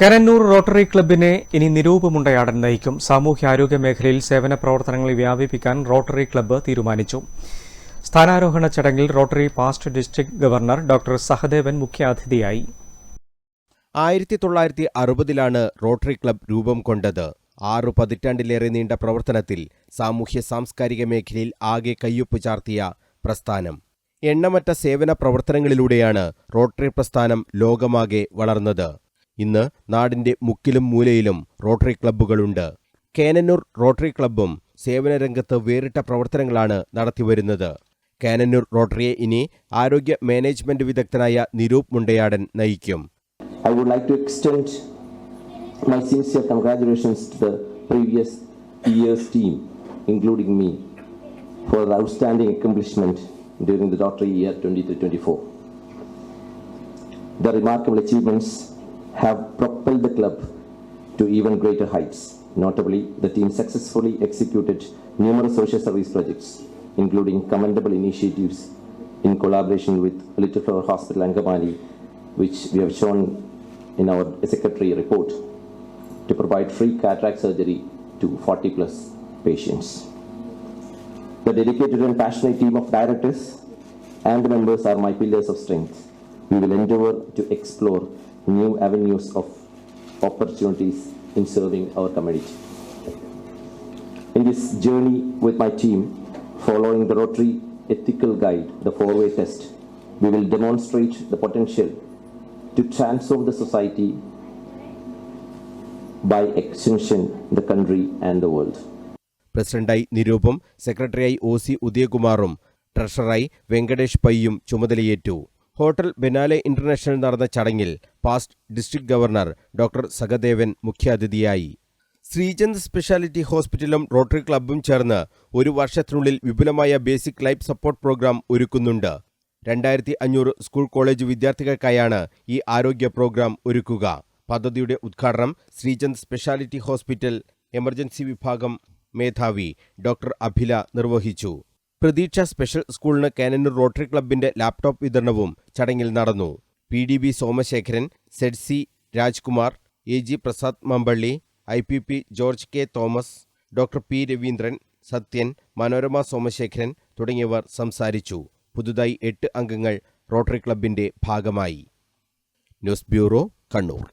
കരന്നൂർ rotary ക്ലബിനെ ഇനി നിരൂപമുണ്ടയാടൻ നയിക്കും. സാമൂഹ്യാരോഗ്യ മേഖലയിൽ സേവന പ്രവർത്തനങ്ങൾ വ്യാപിപ്പിക്കാൻ റോട്ടറി ക്ലബ്ബ് തീരുമാനിച്ചു. സ്ഥാനാരോഹണ ചടങ്ങിൽ Rotary past district governor doctor Sahadevan മുഖ്യാതിഥിയായി. ആയിരത്തി തൊള്ളായിരത്തി അറുപതിലാണ് റോട്ടറി ക്ലബ് രൂപം കൊണ്ടത്. ആറു പതിറ്റാണ്ടിലേറെ നീണ്ട പ്രവർത്തനത്തിൽ സാമൂഹ്യ സാംസ്കാരിക മേഖലയിൽ ആകെ കയ്യൊപ്പ് ചാർത്തിയ പ്രസ്ഥാനം. എണ്ണമറ്റ സേവന പ്രവർത്തനങ്ങളിലൂടെയാണ് റോട്ടറി പ്രസ്ഥാനം ലോകമാകെ വളർന്നത്. ഇന്ന് നാടിന്റെ മുക്കിലും മൂലയിലും റോട്ടറി ക്ലബ്ബുകളുണ്ട് കേനന്നൂർ റോട്ടറി ക്ലബ്ബും സേവനരംഗത്ത് വേറിട്ട പ്രവർത്തനങ്ങളാണ് നടത്തിവരുന്നത് കാനന്നൂർ റോട്ടറിയെ ഇനി ആരോഗ്യ മാനേജ്മെന്റ് വിദഗ്ധനായ നിരൂപ് മുണ്ടയാടൻ നയിക്കും I would like to extend my sincere congratulations to the previous year's team, including me, for the outstanding accomplishment during the Rotary year 23-24. The remarkable achievements have propelled the club to even greater heights. Notably, the team successfully executed numerous social service projects, including commendable initiatives in collaboration with Little Flower Hospital Angamali, which we have shown in our secretary report, to provide free cataract surgery to 40 plus patients. The dedicated and passionate team of directors and members are my pillars of strength. We will endeavor to explore new avenues of opportunities in serving our community. In this journey with my team, following the Rotary ethical guide, the four-way test, we will demonstrate the potential to transform the society by extension the country and the world. പ്രസിഡന്റായി നിരൂപം സെക്രട്ടറിയായി O C ഉദയകുമാറും ട്രഷററായി വെങ്കടേഷ് പയ്യും ചുമതലയേറ്റു hotel ബെനാലെ international നടന്ന ചടങ്ങിൽ past district governor doctor Sahadevan മുഖ്യാതിഥിയായി. ശ്രീചന്ദ് സ്പെഷ്യാലിറ്റി ഹോസ്പിറ്റലും റോട്ടറി ക്ലബ്ബും ചേർന്ന് ഒരു വർഷത്തിനുള്ളിൽ വിപുലമായ ബേസിക് ലൈഫ് സപ്പോർട്ട് പ്രോഗ്രാം ഒരുക്കുന്നുണ്ട്. രണ്ടായിരത്തി അഞ്ഞൂറ് സ്കൂൾ കോളേജ് വിദ്യാർത്ഥികൾക്കായാണ് ഈ ആരോഗ്യ പ്രോഗ്രാം ഒരുക്കുക. പദ്ധതിയുടെ ഉദ്ഘാടനം ശ്രീചന്ദ് സ്പെഷ്യാലിറ്റി ഹോസ്പിറ്റൽ എമർജൻസി വിഭാഗം മേധാവി ഡോക്ടർ അഭില നിർവഹിച്ചു. പ്രതീക്ഷ സ്പെഷ്യൽ സ്കൂളിന് കാനന്നൂർ റോട്ടറി ക്ലബിന്റെ ലാപ്ടോപ്പ് വിതരണവും ചടങ്ങിൽ നടന്നു. P D B Somasekharan Z C Rajkumar A G Prasad Mambally I P P George K Thomas doctor P Raveendran Sathyan Manorama Somasekharan തുടങ്ങിയവർ സംസാരിച്ചു. പുതുതായി എട്ട് അംഗങ്ങൾ റോട്ടറി ക്ലബിന്റെ ഭാഗമായി. News bureau Kannur.